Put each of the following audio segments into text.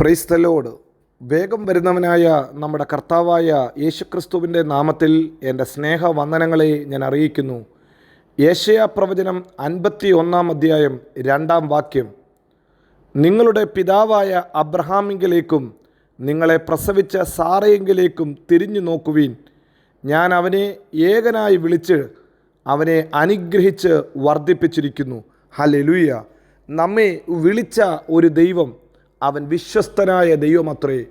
Praise the Lord വേഗം വരുന്നവനായ നമ്മുടെ കർത്താവായ യേശുക്രിസ്തുവിന്റെ നാമത്തിൽ എന്റെ സ്നേഹവന്ദനങ്ങളെ ഞാൻ അറിയിക്കുന്നു. യേശയ പ്രവചനം അൻപത്തി ഒന്നാം അധ്യായം രണ്ടാം വാക്യം. നിങ്ങളുടെ പിതാവായ അബ്രഹാമിങ്കിലേക്കും നിങ്ങളെ പ്രസവിച്ച സാറയെങ്കിലേക്കും തിരിഞ്ഞു നോക്കുവീൻ. ഞാൻ അവനെ ഏകനായി വിളിച്ച് അവനെ അനുഗ്രഹിച്ച് വർദ്ധിപ്പിച്ചിരിക്കുന്നു. ഹലെലുയ നമ്മെ വിളിച്ച ഒരു ദൈവം അവൻ വിശ്വസ്തനായ ദൈവമത്രേ.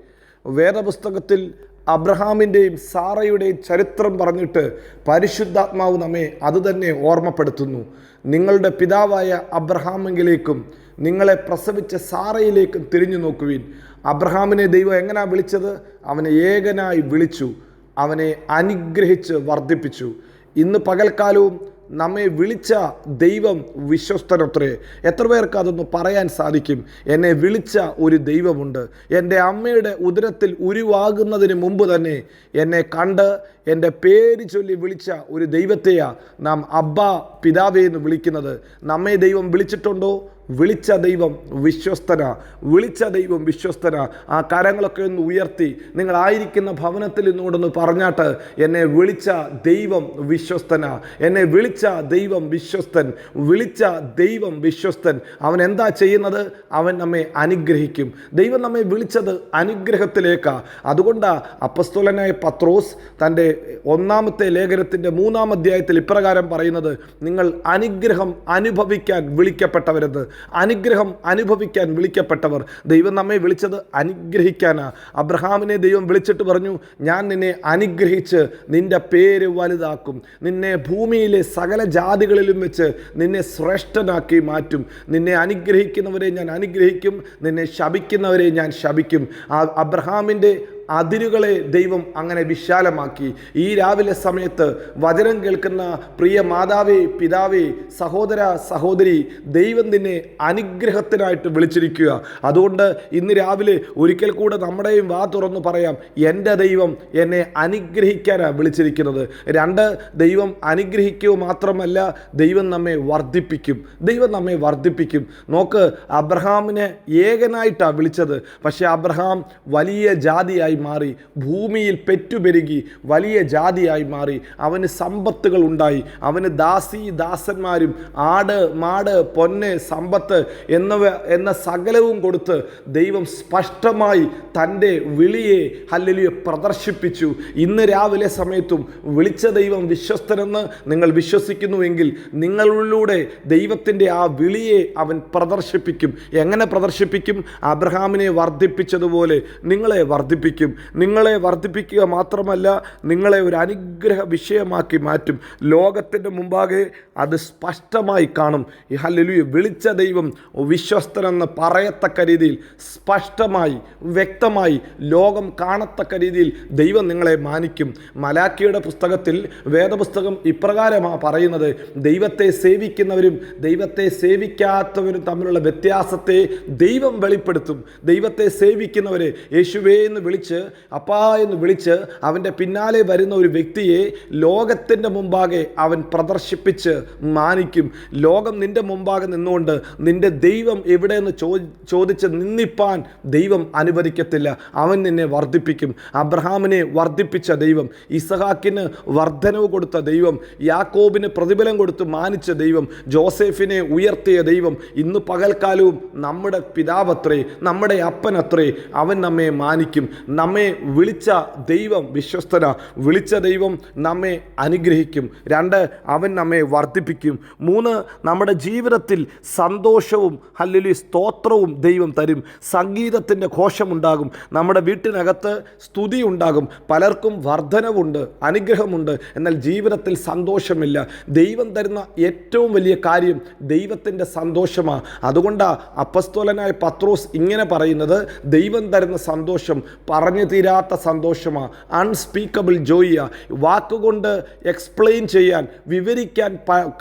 വേദപുസ്തകത്തിൽ അബ്രഹാമിന്റെയും സാറയുടെയും ചരിത്രം പറഞ്ഞിട്ട് പരിശുദ്ധാത്മാവ് നമ്മെ അതുതന്നെ ഓർമ്മപ്പെടുത്തുന്നു. നിങ്ങളുടെ പിതാവായ അബ്രഹാമെങ്കിലേക്കും നിങ്ങളെ പ്രസവിച്ച സാറയിലേക്കും തിരിഞ്ഞു നോക്കുവിൻ. അബ്രഹാമിനെ ദൈവം എങ്ങനെയാ വിളിച്ചത്? അവനെ ഏകനായി വിളിച്ചു. അവനെ അനുഗ്രഹിച്ച് വർദ്ധിപ്പിച്ചു. ഇന്ന് പകൽക്കാലവും നമ്മെ വിളിച്ച ദൈവം വിശ്വസ്തനത്രേ. എത്ര പേർക്ക് അതൊന്ന് പറയാൻ സാധിക്കും? എന്നെ വിളിച്ച ഒരു ദൈവമുണ്ട്. എന്റെ അമ്മയുടെ ഉദരത്തിൽ ഉരുവാകുന്നതിന് മുമ്പ് തന്നെ എന്നെ കണ്ട് എന്റെ പേര് ചൊല്ലി വിളിച്ച ഒരു ദൈവത്തെയാണ് നാം അബ്ബ പിതാവേ എന്ന് വിളിക്കുന്നത്. നമ്മെ ദൈവം വിളിച്ചിട്ടുണ്ടോ? വിളിച്ച ദൈവം വിശ്വസ്തന. വിളിച്ച ദൈവം വിശ്വസ്തന. ആ കരങ്ങളൊക്കെ ഒന്ന് ഉയർത്തി നിങ്ങളായിരിക്കുന്ന ഭവനത്തിൽ നിന്നോടൊന്ന് പറഞ്ഞാട്ട് എന്നെ വിളിച്ച ദൈവം വിശ്വസ്തന. എന്നെ വിളിച്ച ദൈവം വിശ്വസ്തൻ. വിളിച്ച ദൈവം വിശ്വസ്തൻ. അവൻ എന്താ ചെയ്യുന്നത്? അവൻ നമ്മെ അനുഗ്രഹിക്കും. ദൈവം നമ്മെ വിളിച്ചത് അനുഗ്രഹത്തിലേക്കാ. അതുകൊണ്ടാണ് അപ്പസ്തോലനായ പത്രോസ് തന്റെ ഒന്നാമത്തെ ലേഖനത്തിന്റെ മൂന്നാം അധ്യായത്തിൽ ഇപ്രകാരം പറയുന്നത് നിങ്ങൾ അനുഗ്രഹം അനുഭവിക്കാൻ വിളിക്കപ്പെട്ടവരെന്ന്. അനുഗ്രഹം അനുഭവിക്കാൻ വിളിക്കപ്പെട്ടവർ. ദൈവം നമ്മെ വിളിച്ചത് അനുഗ്രഹിക്കാനാണ് അബ്രഹാമിനെ ദൈവം വിളിച്ചിട്ട് പറഞ്ഞു ഞാൻ നിന്നെ അനുഗ്രഹിച്ച് നിന്റെ പേര് വലുതാക്കും. നിന്നെ ഭൂമിയിലെ സകല ജാതികളിലും വെച്ച് നിന്നെ ശ്രേഷ്ഠനാക്കി മാറ്റും. നിന്നെ അനുഗ്രഹിക്കുന്നവരെ ഞാൻ അനുഗ്രഹിക്കും. നിന്നെ ശപിക്കുന്നവരെ ഞാൻ ശപിക്കും. ആ അബ്രഹാമിന്റെ അതിരുകളെ ദൈവം അങ്ങനെ വിശാലമാക്കി. ഈ രാവിലെ സമയത്ത് വചനം കേൾക്കുന്ന പ്രിയ മാതാവേ പിതാവേ സഹോദര സഹോദരി ദൈവം നിന്നെ അനുഗ്രഹത്തിനായിട്ട് വിളിച്ചിരിക്കുക. അതുകൊണ്ട് ഇന്ന് രാവിലെ ഒരിക്കൽ കൂടെ നമ്മുടെയും വാ തുറന്നു പറയാം. എന്റെ ദൈവം എന്നെ അനുഗ്രഹിക്കാനാണ് വിളിച്ചിരിക്കുന്നത്. രണ്ട് ദൈവം അനുഗ്രഹിക്കുക മാത്രമല്ല ദൈവം നമ്മെ വർദ്ധിപ്പിക്കും. ദൈവം നമ്മെ വർദ്ധിപ്പിക്കും. നോക്ക് അബ്രഹാമിനെ ഏകനായിട്ടാണ് വിളിച്ചത്. പക്ഷേ അബ്രഹാം വലിയ ജാതിയായി മാറി ഭൂമിയിൽ പെറ്റുപെരുകി വലിയ ജാതിയായി മാറി അവന് സമ്പത്തുകൾ ഉണ്ടായി അവന് ദാസി ദാസന്മാരും ആട് മാട് പൊന്ന് സമ്പത്ത് എന്നിവ എന്ന സകലവും കൊടുത്ത് ദൈവം സ്പഷ്ടമായി തന്റെ വിളിയെ ഹല്ലേലൂയ പ്രദർശിപ്പിച്ചു. ഇന്ന് രാവിലെ സമയത്തും വിളിച്ച ദൈവം വിശ്വസ്തനെന്ന് നിങ്ങൾ വിശ്വസിക്കുന്നുവെങ്കിൽ നിങ്ങളിലൂടെ ദൈവത്തിന്റെ ആ വിളിയെ അവൻ പ്രദർശിപ്പിക്കും. എങ്ങനെ പ്രദർശിപ്പിക്കും? അബ്രഹാമിനെ വർദ്ധിപ്പിച്ചതുപോലെ നിങ്ങളെ വർദ്ധിപ്പിക്കും. നിങ്ങളെ വർദ്ധിപ്പിക്കുക മാത്രമല്ല നിങ്ങളെ ഒരു അനുഗ്രഹ വിഷയമാക്കി മാറ്റും. ലോകത്തിന്റെ മുമ്പാകെ അത് സ്പഷ്ടമായി കാണും. ഈ ഹല്ലേലൂയ വിളിച്ച ദൈവം വിശ്വസ്തനെന്ന് പറയത്തക്ക രീതിയിൽ സ്പഷ്ടമായി വ്യക്തമായി ലോകം കാണത്തക്ക രീതിയിൽ ദൈവം നിങ്ങളെ മാനിക്കും. മലാക്കിയുടെ പുസ്തകത്തിൽ വേദപുസ്തകം ഇപ്രകാരമാണ് പറയുന്നത് ദൈവത്തെ സേവിക്കുന്നവരും ദൈവത്തെ സേവിക്കാത്തവരും തമ്മിലുള്ള വ്യത്യാസത്തെ ദൈവം വെളിപ്പെടുത്തും. ദൈവത്തെ സേവിക്കുന്നവരെ യേശുവേ എന്ന് വിളിച്ച് അപ്പാ എന്ന് വിളിച്ച് അവന്റെ പിന്നാലെ വരുന്ന ഒരു വ്യക്തിയെ ലോകത്തിന്റെ മുമ്പാകെ അവൻ പ്രദർശിപ്പിച്ച് മാനിക്കും. ലോകം നിന്റെ മുമ്പാകെ നിന്നുകൊണ്ട് നിന്റെ ദൈവം എവിടെയെന്ന് ചോ ചോദിച്ച് നിന്നിപ്പാൻ ദൈവം അനുവദിക്കത്തില്ല. അവൻ നിന്നെ വർദ്ധിപ്പിക്കും. അബ്രഹാമിനെ വർദ്ധിപ്പിച്ച ദൈവം ഇസഹാക്കിന് വർധനവ് കൊടുത്ത ദൈവം യാക്കോബിന് പ്രതിഫലം കൊടുത്ത് മാനിച്ച ദൈവം ജോസഫിനെ ഉയർത്തിയ ദൈവം ഇന്ന് പകൽക്കാലവും നമ്മുടെ പിതാവത്രേ നമ്മുടെ അപ്പനത്രേ അവൻ നമ്മെ മാനിക്കും. നമ്മെ വിളിച്ച ദൈവം വിശ്വസ്തന. വിളിച്ച ദൈവം നമ്മെ അനുഗ്രഹിക്കും. രണ്ട് അവൻ നമ്മെ വർദ്ധിപ്പിക്കും. മൂന്ന് നമ്മുടെ ജീവിതത്തിൽ സന്തോഷവും അല്ലെങ്കിൽ സ്തോത്രവും ദൈവം തരും. സംഗീതത്തിന്റെ ഘോഷമുണ്ടാകും. നമ്മുടെ വീട്ടിനകത്ത് സ്തുതി ഉണ്ടാകും. പലർക്കും വർധനവുണ്ട് അനുഗ്രഹമുണ്ട്. എന്നാൽ ജീവിതത്തിൽ സന്തോഷമില്ല. ദൈവം തരുന്ന ഏറ്റവും വലിയ കാര്യം ദൈവത്തിന്റെ സന്തോഷമാണ് അതുകൊണ്ടാണ് അപ്പസ്തോലനായ പത്രോസ് ഇങ്ങനെ പറയുന്നത് ദൈവം തരുന്ന സന്തോഷം പറ പറഞ്ഞു തീരാത്ത സന്തോഷമാണ് അൺസ്പീക്കബിൾ ജോയിയ വാക്കുകൊണ്ട് എക്സ്പ്ലെയിൻ ചെയ്യാൻ വിവരിക്കാൻ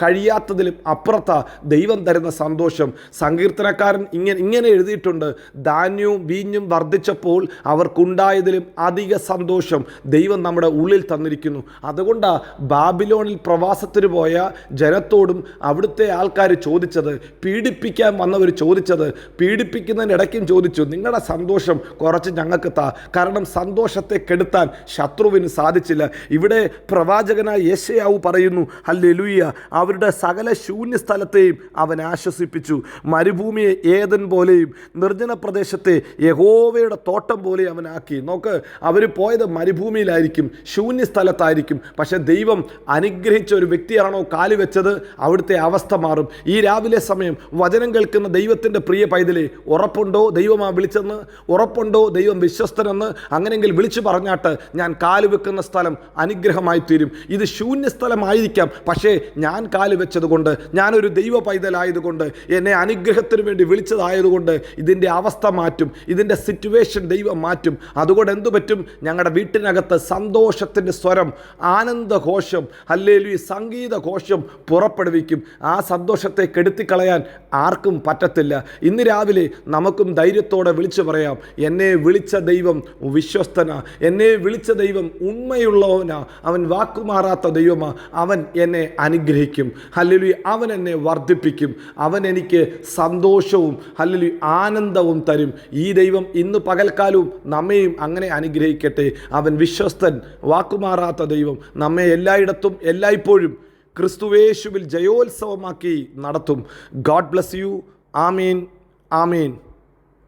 കഴിയാത്തതിലും അപ്പുറത്താ ദൈവം തരുന്ന സന്തോഷം. സങ്കീർത്തനക്കാരൻ ഇങ്ങനെ ഇങ്ങനെ എഴുതിയിട്ടുണ്ട്. ധാന്യവും വീഞ്ഞും വർദ്ധിച്ചപ്പോൾ അവർക്കുണ്ടായതിലും അധിക സന്തോഷം ദൈവം നമ്മുടെ ഉള്ളിൽ തന്നിരിക്കുന്നു. അതുകൊണ്ടാണ് ബാബിലോണിൽ പ്രവാസത്തിന് പോയ ജനത്തോടും അവിടുത്തെ ആൾക്കാർ ചോദിച്ചത് പീഡിപ്പിക്കാൻ വന്നവർ ചോദിച്ചത് പീഡിപ്പിക്കുന്നതിനിടയ്ക്കും ചോദിച്ചു നിങ്ങളുടെ സന്തോഷം കുറച്ച് ഞങ്ങൾക്ക് താ. കാരണം സന്തോഷത്തെ കെടുത്താൻ ശത്രുവിന് സാധിച്ചില്ല. ഇവിടെ പ്രവാചകനായ യേശയാവ് പറയുന്നു ഹല്ലേലൂയ അവരുടെ സകല ശൂന്യ സ്ഥലത്തെയും അവൻ ആശ്വസിപ്പിച്ചു. മരുഭൂമിയെ ഏതൻ പോലെയും നിർജന പ്രദേശത്തെ യഹോവയുടെ തോട്ടം പോലെ അവനാക്കി നോക്ക് അവർ പോയത് മരുഭൂമിയിലായിരിക്കും ശൂന്യ സ്ഥലത്തായിരിക്കും പക്ഷെ ദൈവം അനുഗ്രഹിച്ച ഒരു വ്യക്തിയാണോ കാലു വെച്ചത്? അവിടുത്തെ അവസ്ഥ മാറും. ഈ രാവിലെ സമയം വചനം കേൾക്കുന്ന ദൈവത്തിന്റെ പ്രിയ പൈതലെ ഉറപ്പുണ്ടോ ദൈവമാ വിളിച്ചെന്ന്? ഉറപ്പുണ്ടോ ദൈവം വിശ്വസ്തനെന്ന്? അങ്ങനെയെങ്കിൽ വിളിച്ചു പറഞ്ഞാട്ട് ഞാൻ കാൽ വെക്കുന്ന സ്ഥലം അനുഗ്രഹമായി തീരും. ഇത് ശൂന്യ സ്ഥലമായിരിക്കാം പക്ഷേ ഞാൻ കാൽ വെച്ചതുകൊണ്ട് ഞാനൊരു ദൈവ പൈതലായതുകൊണ്ട് എന്നെ അനുഗ്രഹത്തിന് വേണ്ടി വിളിച്ചതായതുകൊണ്ട് ഇതിന്റെ അവസ്ഥ മാറ്റും. ഇതിന്റെ സിറ്റുവേഷൻ ദൈവം മാറ്റും. അതുകൊണ്ട് എന്തു പറ്റും? ഞങ്ങളുടെ വീട്ടിനകത്ത് സന്തോഷത്തിന്റെ സ്വരം ആനന്ദഘോഷം അല്ലെങ്കിൽ സംഗീതഘോഷം സംഗീത ഘോഷം പുറപ്പെടുവിക്കും. ആ സന്തോഷത്തെ കെടുത്തിക്കളയാൻ ആർക്കും പറ്റത്തില്ല. ഇന്ന് രാവിലെ നമുക്കും ധൈര്യത്തോടെ വിളിച്ചു പറയാം. എന്നെ വിളിച്ച ദൈവം വിശ്വസ്തന. എന്നെ വിളിച്ച ദൈവം ഉണ്മയുള്ളവനാ. അവൻ വാക്കുമാറാത്ത ദൈവമാ. അവൻ എന്നെ അനുഗ്രഹിക്കും. ഹല്ലേലൂയ. അവൻ എന്നെ വർദ്ധിപ്പിക്കും. അവൻ എനിക്ക് സന്തോഷവും ഹല്ലേലൂയ ആനന്ദവും തരും. ഈ ദൈവം ഇന്ന് പകൽക്കാലവും നമ്മയും അങ്ങനെ അനുഗ്രഹിക്കട്ടെ. അവൻ വിശ്വസ്തൻ വാക്കുമാറാത്ത ദൈവം നമ്മെ എല്ലായിടത്തും എല്ലായ്പ്പോഴും ക്രിസ്തുവേശുവിൽ ജയോത്സവമാക്കി നടത്തും. God bless you. Amin. Amin.